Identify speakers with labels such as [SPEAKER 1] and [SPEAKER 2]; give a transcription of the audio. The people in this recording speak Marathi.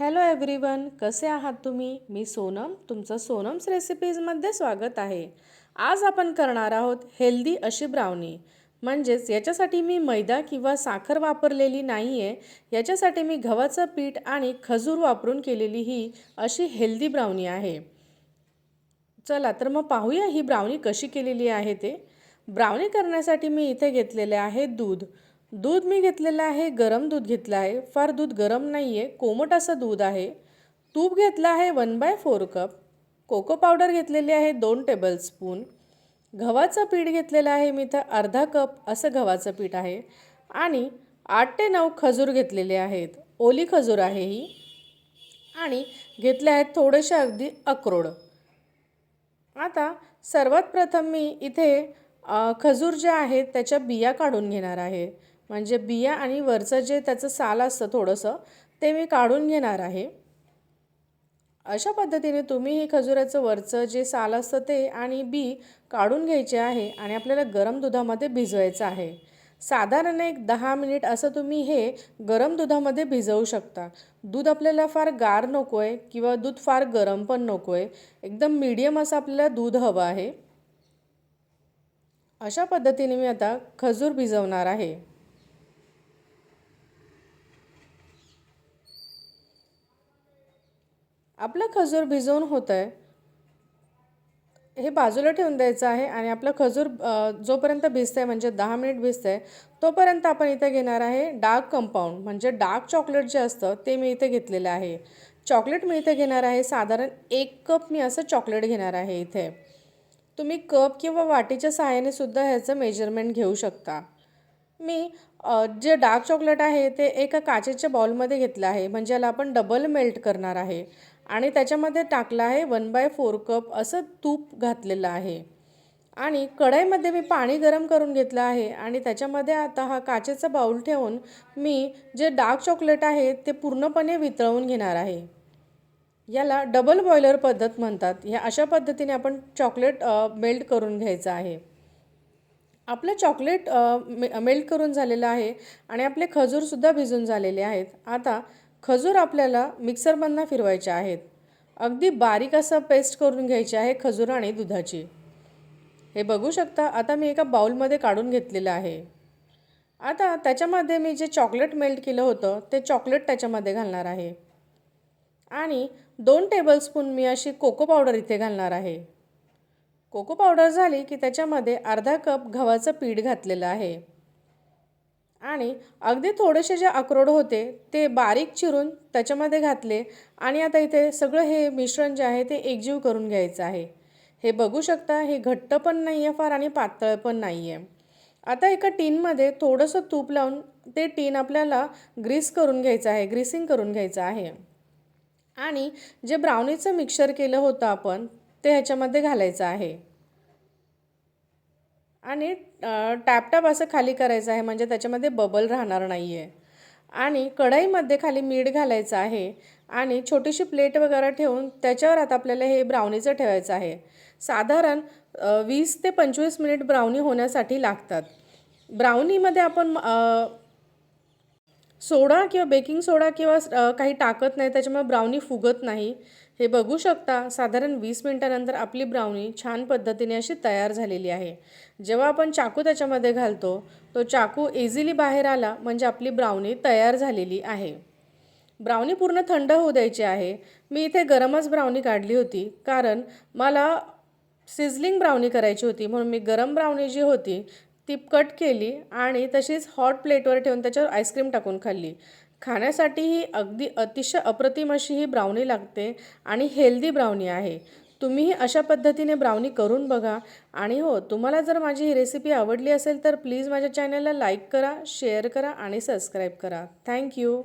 [SPEAKER 1] हॅलो एव्हरीवन कसे आहात तुम्ही? मी सोनम तुमचं सोनम्स रेसिपीजमध्ये स्वागत आहे. आज आपण करणार आहोत हेल्दी अशी ब्राउनी म्हणजेच याच्यासाठी मी मैदा किंवा साखर वापरलेली नाही आहे याच्यासाठी मी गव्हाचं पीठ आणि खजूर वापरून केलेली ही अशी हेल्दी ब्राउनी आहे. चला तर मग पाहूया ही ब्राउनी कशी केलेली आहे ते. ब्राउनी करण्यासाठी मी इथे घेतलेले आहे दूध. दूध मी घेतलेलं आहे गरम दूध घेतलं आहे. फार दूध गरम नाही आहे कोमट असं दूध आहे. तूप घेतलं आहे one by four cup cocoa powder घेतलेली आहे दोन टेबलस्पून गव्हाचं पीठ घेतलेलं आहे मी इथं अर्धा कप असं गव्हाचं पीठ आहे. आणि आठ ते नऊ खजूर घेतलेले आहेत. ओली खजूर आहे ही. आणि घेतले आहेत थोडेसे अगदी अक्रोड. आता सर्वात प्रथम मी इथे खजूर जे आहेत त्याच्या बिया काढून घेणार आहे. म्हणजे बिया आणि वरचं जे त्याचं साल असतं थोडंसं ते मी काढून घेणार आहे. अशा पद्धतीने तुम्ही हे खजुराचं वरचं जे साल असतं ते आणि बी काढून घ्यायचे आहे आणि आपल्याला गरम दुधामध्ये भिजवायचं आहे. साधारण एक दहा मिनिट असं तुम्ही हे गरम दुधामध्ये भिजवू शकता. दूध आपल्याला फार गार नको आहे किंवा दूध फार गरम पण नको आहे एकदम मीडियम असं आपल्याला दूध हवं आहे. अशा पद्धतीने मी आता खजूर भिजवणार आहे. आपलं खजूर भिजवून होतं आहे हे बाजूला ठेवून द्यायचं आहे आणि आपलं खजूर जोपर्यंत भिजतं आहे म्हणजे दहा मिनिट भिजतं आहे तोपर्यंत आपण इथे घेणार आहे डार्क कंपाऊंड म्हणजे डार्क चॉकलेट जे असतं ते मी इथे घेतलेलं आहे. चॉकलेट मी इथे घेणार आहे साधारण एक कप मी असं चॉकलेट घेणार आहे इथे. तुम्ही कप किंवा वाटीच्या सहाय्याने सुद्धा ह्याचं मेजरमेंट घेऊ शकता. मी जे डार्क चॉकलेट आहे ते एका काचेच्या बॉलमध्ये घेतलं आहे. म्हणजे याला आपण डबल मेल्ट करणार आहे. आणि त्याच्यामध्ये टाकलं आहे वन बाय फोर कप असं तूप घातलेलं आहे. आणि कढईमध्ये मी पाणी गरम करून घेतलं आहे. आणि त्याच्यामध्ये आता हा काचेचा बाऊल ठेवून मी जे डार्क चॉकलेट आहे ते पूर्णपणे वितळवून घेणार आहे. याला डबल बॉयलर पद्धत म्हणतात. ह्या अशा पद्धतीने आपण चॉकलेट मेल्ट करून घ्यायचं आहे. आपलं चॉकलेट मे मेल्ट करून झालेलं आहे आणि आपले खजूरसुद्धा भिजून झालेले आहेत. आता खजूर आपल्याला मिक्सरमधनं फिरवायचे आहेत. अगदी बारीक असं पेस्ट करून घ्यायचे आहे खजूर आणि दुधाची. हे बघू शकता आता मी एका बाउलमध्ये काढून घेतलेलं आहे. आता त्याच्यामध्ये मी जे चॉकलेट मेल्ट केलं होतं ते चॉकलेट त्याच्यामध्ये घालणार आहे. आणि दोन टेबलस्पून मी अशी कोको पावडर इथे घालणार आहे. कोको पावडर झाली की त्याच्यामध्ये अर्धा कप गव्हाचं पीठ घातलेलं आहे. आणि अगदी थोडेसे जे अक्रोड होते ते बारीक चिरून त्याच्यामध्ये घातले आणि आता इथे सगळं हे मिश्रण जे आहे ते एकजीव करून घ्यायचं आहे. हे बघू शकता हे घट्ट पण नाही आहे फार आणि पातळ पण नाही आहे आता एका टीनमध्ये थोडंसं तूप लावून ते टीन आपल्याला ग्रीस करून घ्यायचं आहे ग्रीसिंग करून घ्यायचं आहे. आणि जे ब्राउनीचं मिक्सर केलं होतं आपण ते ह्याच्यामध्ये घालायचं आहे. आणि टॅपटॅप असं खाली करायचं आहे म्हणजे त्याच्यामध्ये बबल राहणार नाही आहे आणि कढईमध्ये खाली मीठ घालायचं आहे आणि छोटीशी प्लेट वगैरे ठेवून त्याच्यावर आता आपल्याला हे ब्राउनीचं ठेवायचं आहे. साधारण वीस ते पंचवीस मिनिट ब्राउनी होण्यासाठी लागतात. ब्राउनीमध्ये आपण सोडा किंवा बेकिंग सोडा किंवा काही टाकत नाही त्याच्यामुळे ब्राउनी फुगत नाही. हे बघू शकता साधारण वीस मिनटानंतर आपली ब्राउनी छान पद्धतीने अशी तयार झालेली आहे. जेव्हा आपण चाकू त्याच्यामध्ये घालतो तो चाकू इझिली बाहेर आला म्हणजे आपली ब्राउनी तयार झालेली आहे. ब्राउनी पूर्ण थंड होऊ द्यायची आहे. मी इथे गरमच ब्राउनी काढली होती कारण मला सिझलिंग ब्राउनी करायची होती म्हणून मी गरम ब्राउनी जी होती ती कट केली आणि तशीच हॉट प्लेटवर ठेवून त्याच्यावर आईस्क्रीम टाकून खाल्ली. खाण्यासाठी ही अगदी अतिशय अप्रतिम अशी ही ब्राउनी लागते आणि हेल्दी ब्राउनी आहे. तुम्हीही अशा पद्धतीने ब्राउनी करून बघा. आणि हो तुम्हाला जर माझी ही रेसिपी आवडली असेल तर प्लीज माझ्या चॅनलला लाईक करा शेअर करा आणि सबस्क्राईब करा. थँक्यू